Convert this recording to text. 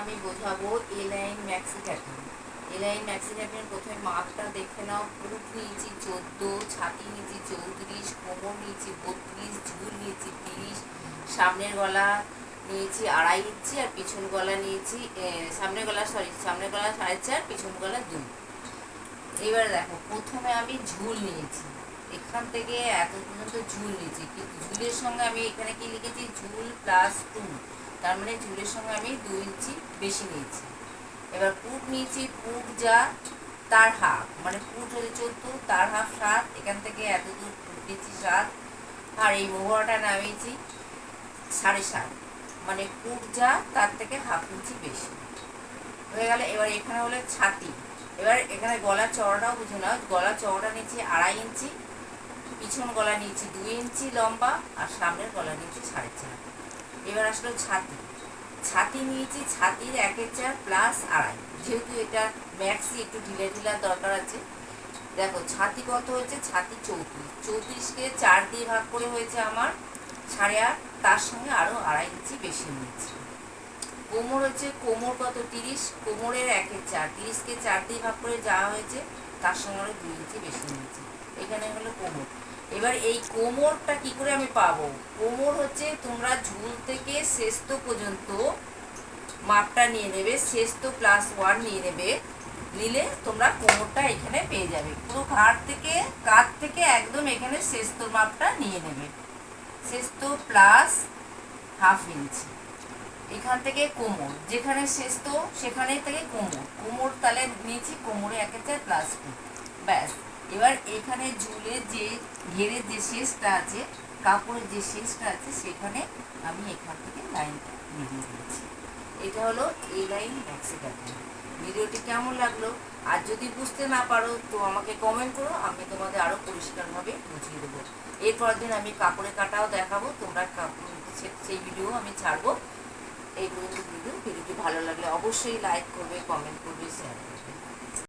আমি বোঝাবো align maxi ক্যাটিন এলাইন ম্যাক্সি ক্যাটিন প্রথমে মাপটা দেখে নাও। পুরুষ নিয়েছি চোদ্দ, ছাতি নিয়েছি চৌত্রিশ, কোমর নিয়েছি বত্রিশ, ঝুল নিয়েছি তিরিশ, সামনের গলা নিয়েছি আড়াই ইঞ্চি আর পিছন গলা নিয়েছি সামনের গলা সরি সামনের গলা সাড়ে চার পিছন গলা দুই। এবারে দেখো, প্রথমে আমি ঝুল নিয়েছি। এখান থেকে এত পর্যন্ত ঝুল নিয়েছি। কিন্তু ঝুলের সঙ্গে আমি এখানে কি লিখেছি? ঝুল প্লাস টু তার মানে ঝুলের সঙ্গে আমি দু ইঞ্চি বেশি নিয়েছি। এবার পুট নিয়েছি, পুট, যা, তার হাফ। মানে পুট হচ্ছে চোদ্দ, তার হাফ সাত, এখান থেকে এত দূর পুট নিয়েছি সাত, আর এই মোহরাটা নামিয়েছি সাড়ে সাত। মানে পুট যা, তার থেকে হাফ ইঞ্চি বেশি। হয়ে গেল, এবার এখানে হলে ছাতি। এবার এখানে গলার চওড়াটাও বুঝে নাও গলার চওড়া নিয়েছি আড়াই ইঞ্চি, পিছন গলা নিয়েছি দুই ইঞ্চি লম্বা, আর সামনের গলা নিয়েছি সাড়ে চার। এবার আসলো ছাতি। ছাতি নিয়েছি, ছাতির একের চার প্লাস আড়াই। যেহেতু এটা ম্যাক্সি একটু ঢিলে ঢিলার দরকার আছে। দেখো, ছাতি কত হয়েছে? ছাতি চৌত্রিশ। চৌত্রিশকে চার দিয়ে ভাগ করে হয়েছে আমার সাড়ে আট। তার সঙ্গে আরও আড়াই ইঞ্চি বেশি নিয়েছি কোমর হচ্ছে, কোমর কত? তিরিশ। কোমরের একের চার। তিরিশকে চার দিয়ে ভাগ করে যাওয়া হয়েছে, তার সঙ্গে আরও দুই ইঞ্চি বেশি নিয়েছি এখানে হলো কোমর। এবার এই কোমরটা কি করে আমি পাবো? কোমর হচ্ছে তোমরা ঝুল থেকে শেস্ত পর্যন্ত মাপটা নিয়ে নেবে শেস্ত প্লাস ওয়ান নিয়ে নেবে। নিলে তোমরা কোমরটা এখানে পেয়ে যাবে। পুরো ঘাট থেকে কাত থেকে একদম এখানে শেস্ত মাপটা নিয়ে নেবে। শেস্ত প্লাস হাফ ইঞ্চি এখান থেকে কোমর, যেখানে শেষ তো সেখানে থেকে কোমর। কোমর তাহলে নিয়েছি, কোমরে একে চার প্লাস ব্যাস, এবার এখানে ঝুলে যে ঘেরের যে শেষটা আছে কাপড়ের যে শেষটা আছে, সেখানে আমি এখান থেকে লাইনটা মিলিয়ে দিয়েছি। এটা হলো এই লাইন ম্যাক্সি কাটিং ভিডিওটি কেমন লাগল? আর যদি বুঝতে না পারো, তো আমাকে কমেন্ট করো, আমি তোমাদের আরও পরিষ্কারভাবে বুঝিয়ে দেবো। এরপর দিন আমি কাপড়ে কাটাও দেখাবো, তোমরা সেই ভিডিও আমি ছাড়বো। এই পর্যন্ত ভিডিও, ভিডিওটি ভালো লাগলে অবশ্যই লাইক করবে কমেন্ট করবে শেয়ার করবে।